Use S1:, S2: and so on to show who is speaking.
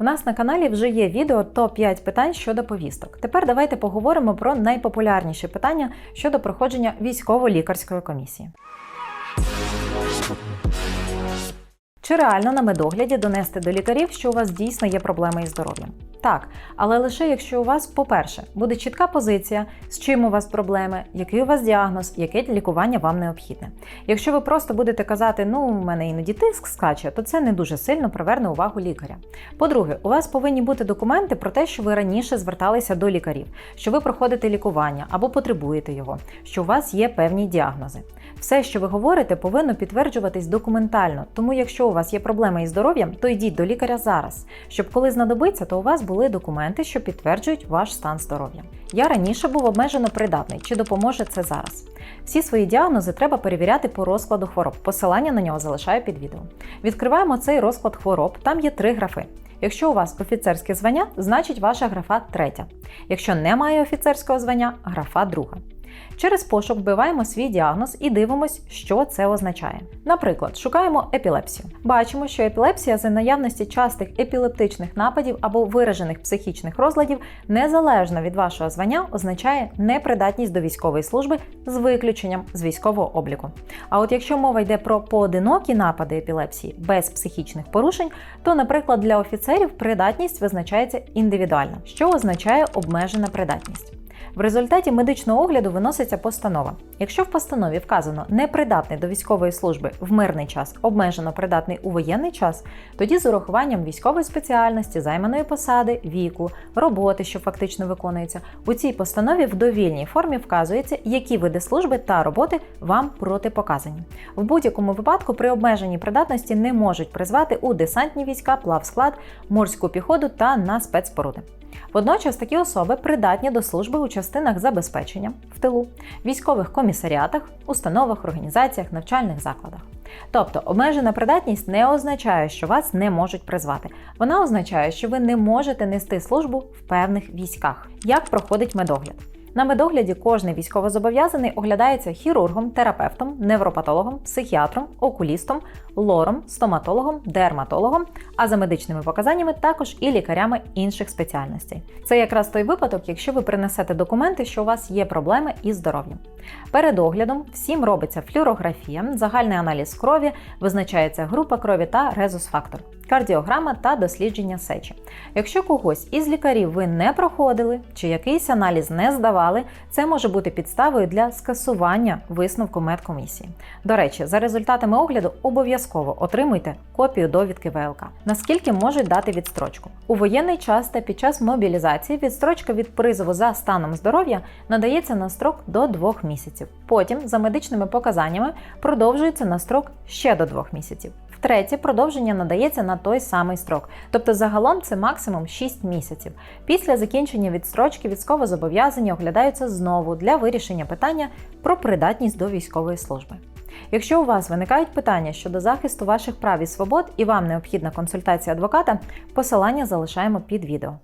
S1: У нас на каналі вже є відео топ-5 питань щодо повісток. Тепер давайте поговоримо про найпопулярніші питання щодо проходження військово-лікарської комісії. Чи реально на медогляді донести до лікарів, що у вас дійсно є проблеми із здоров'ям? Так, але лише якщо у вас, по-перше, буде чітка позиція, з чим у вас проблеми, який у вас діагноз, яке лікування вам необхідне. Якщо ви просто будете казати, ну у мене іноді тиск скаче, то це не дуже сильно приверне увагу лікаря. По-друге, у вас повинні бути документи про те, що ви раніше зверталися до лікарів, що ви проходите лікування або потребуєте його, що у вас є певні діагнози. Все, що ви говорите, повинно підтверджуватись документально. Тому, якщо у вас є проблеми із здоров'ям, то йдіть до лікаря зараз, щоб коли знадобиться, то у вас були документи, що підтверджують ваш стан здоров'я. Я раніше був обмежено придатний, чи допоможе це зараз. Всі свої діагнози треба перевіряти по розкладу хвороб. Посилання на нього залишаю під відео. Відкриваємо цей розклад хвороб. Там є три графи. Якщо у вас офіцерське звання, значить ваша графа третя. Якщо немає офіцерського звання, графа друга. Через пошук вбиваємо свій діагноз і дивимось, що це означає. Наприклад, шукаємо епілепсію. Бачимо, що епілепсія за наявності частих епілептичних нападів або виражених психічних розладів, незалежно від вашого звання, означає непридатність до військової служби з виключенням з військового обліку. А от якщо мова йде про поодинокі напади епілепсії без психічних порушень, то, наприклад, для офіцерів придатність визначається індивідуально, що означає обмежена придатність. В результаті медичного огляду виноситься постанова. Якщо в постанові вказано непридатний до військової служби в мирний час, обмежено придатний у воєнний час, тоді з урахуванням військової спеціальності, займаної посади, віку, роботи, що фактично виконується, у цій постанові в довільній формі вказується, які види служби та роботи вам протипоказані. В будь-якому випадку при обмеженій придатності не можуть призвати у десантні війська, плавсклад, морську піхоту та на спецпоруди. Водночас такі особи придатні до служби у частинах забезпечення в тилу, військових комісаріатах, установах, організаціях, навчальних закладах. Тобто обмежена придатність не означає, що вас не можуть призвати. Вона означає, що ви не можете нести службу в певних військах. Як проходить медогляд? На медогляді кожний військовозобов'язаний оглядається хірургом, терапевтом, невропатологом, психіатром, окулістом, лором, стоматологом, дерматологом, а за медичними показаннями також і лікарями інших спеціальностей. Це якраз той випадок, якщо ви принесете документи, що у вас є проблеми із здоров'ям. Перед оглядом всім робиться флюорографія, загальний аналіз крові, визначається група крові та резус-фактор, кардіограма та дослідження сечі. Якщо когось із лікарів ви не проходили чи якийсь аналіз не здавали, це може бути підставою для скасування висновку медкомісії. До речі, за результатами огляду обов'язково отримуйте копію довідки ВЛК. Наскільки можуть дати відстрочку? У воєнний час та під час мобілізації відстрочка від призову за станом здоров'я надається на строк до 2 місяців. Потім, за медичними показаннями, продовжується на строк ще до 2 місяців. Втретє, продовження надається на той самий строк, тобто загалом це максимум 6 місяців. Після закінчення відстрочки військовозобов'язані оглядаються знову для вирішення питання про придатність до військової служби. Якщо у вас виникають питання щодо захисту ваших прав і свобод і вам необхідна консультація адвоката, посилання залишаємо під відео.